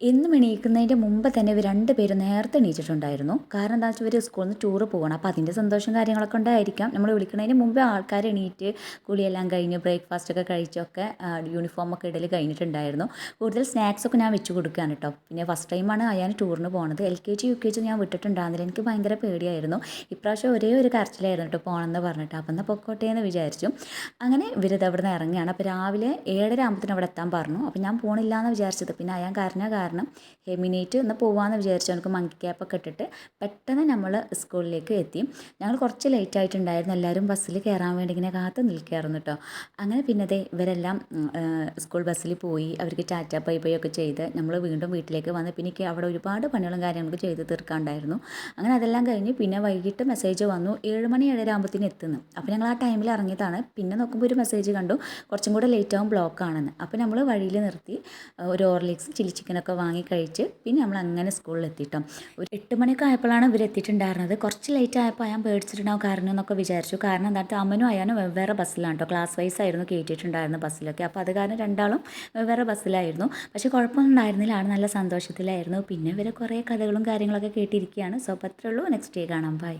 എന്നും എണീക്കുന്നതിന്റെ മുമ്പ് തന്നെ ഇവർ രണ്ട് പേരും നേരത്തെ എണീറ്റിട്ടുണ്ടായിരുന്നു. കാരണം എന്താ വെച്ചാൽ ഇവർ സ്കൂളിൽ നിന്ന് ടൂറ് പോകണം അപ്പോൾ അതിന്റെ സന്തോഷം കാര്യങ്ങളൊക്കെ ഉണ്ടായിരിക്കാം. നമ്മൾ വിളിക്കുന്നതിന് മുമ്പേ ആൾക്കാർ എണീറ്റ് കുളിയെല്ലാം കഴിഞ്ഞ് ബ്രേക്ക്ഫാസ്റ്റ് ഒക്കെ കഴിച്ചൊക്കെ യൂണിഫോം ഒക്കെ ഇടൽ കഴിഞ്ഞിട്ടുണ്ടായിരുന്നു. കൂടുതൽ സ്നാക്സ് ഒക്കെ ഞാൻ വെച്ച് കൊടുക്കുകയാണ് കേട്ടോ പിന്നെ ഫസ്റ്റ് ടൈമാണ് അയാൻ ടൂറിന് പോകുന്നത് L K G U K G ഞാൻ വിട്ടിട്ടുണ്ടായിരുന്നില്ല. എനിക്ക് ഭയങ്കര പേടിയായിരുന്നു. ഇപ്രാവശ്യം ഒരേ ഒരു കരച്ചിലായിരുന്നു കേട്ടോ പോകണമെന്ന് പറഞ്ഞിട്ട്. അപ്പം എന്നാൽ പൊക്കോട്ടെ എന്ന് വിചാരിച്ചു. അങ്ങനെ ഇവരിത് അവിടെ നിന്ന് ഇറങ്ങുകയാണ് അപ്പോൾ രാവിലെ ഏഴര ആകുമ്പത്തിന് അവിടെ എത്താൻ പറഞ്ഞു. അപ്പോൾ ഞാൻ പോകണില്ല എന്ന് വിചാരിച്ചത്. പിന്നെ അയാൻ കരഞ്ഞ കാരണം ഹെമിനേറ്റ് ഒന്ന് പോവാമെന്ന് വിചാരിച്ചു നമുക്ക് മങ്കി ക്യാപ്പൊക്കെ ഇട്ടിട്ട് പെട്ടെന്ന് നമ്മൾ സ്കൂളിലേക്ക് എത്തി. ഞങ്ങൾ കുറച്ച് ലേറ്റ് ആയിട്ടുണ്ടായിരുന്നു. എല്ലാവരും ബസ്സിൽ കയറാൻ വേണ്ടി ഇങ്ങനെ കാത്തു നിൽക്കുകയായിരുന്നു കേട്ടോ അങ്ങനെ പിന്നതേ ഇവരെല്ലാം സ്കൂൾ ബസ്സിൽ പോയി അവർക്ക് ടാറ്റ പൈ ബൈ ഒക്കെ ചെയ്ത് നമ്മൾ വീണ്ടും വീട്ടിലേക്ക് വന്ന് പിന്നെ അവിടെ ഒരുപാട് പണികളും കാര്യങ്ങളൊക്കെ ചെയ്ത് തീർക്കാണ്ടായിരുന്നു. അങ്ങനെ അതെല്ലാം കഴിഞ്ഞ് പിന്നെ വൈകിട്ട് മെസ്സേജ് വന്നു. ഏഴ് മണി ഏഴര ആകുമ്പോഴത്തേന് എത്തുന്നു. അപ്പോൾ ഞങ്ങൾ ആ ടൈമിൽ ഇറങ്ങിയതാണ്. പിന്നെ നോക്കുമ്പോൾ ഒരു മെസ്സേജ് കണ്ടു. കുറച്ചും കൂടെ ലേറ്റ് ആകും ബ്ലോക്ക് ആണെന്ന്. അപ്പോൾ നമ്മൾ വഴിയിൽ നിർത്തി. ഒരു ഓർലിക്സും ചില്ലി ചിക്കനൊക്കെ വാങ്ങി കഴിച്ച് പിന്നെ നമ്മൾ അങ്ങനെ സ്കൂളിൽ എത്തിയിട്ടോ ഒരു എട്ട് മണിയൊക്കെ ആയപ്പോഴാണ് ഇവർ എത്തിയിട്ടുണ്ടായിരുന്നത് കുറച്ച് ലേറ്റ് ആയപ്പോൾ ഞാൻ പേടിച്ചിട്ടുണ്ടാവും കാരണം എന്നൊക്കെ വിചാരിച്ചു. കാരണം എന്താ വെച്ചാൽ അമ്മനും അയാനും വെവ്വേറെ ബസ്സിലാണ് കേട്ടോ ക്ലാസ് വൈസ് ആയിരുന്നു കയറ്റിയിട്ടുണ്ടായിരുന്നത് ബസ്സിലൊക്കെ. അപ്പോൾ അത് കാരണം രണ്ടാളും വെവ്വേറെ ബസ്സിലായിരുന്നു. പക്ഷേ കുഴപ്പമൊന്നും ഉണ്ടായിരുന്നില്ല. ആണ് നല്ല സന്തോഷത്തിലായിരുന്നു. പിന്നെ ഇവരെ കുറേ കഥകളും കാര്യങ്ങളൊക്കെ കേട്ടിരിക്കുകയാണ്. സോ അപ്പോൾ അത്രേ ഉള്ളൂ. നെക്സ്റ്റ് ഡേ കാണാം. ബൈ.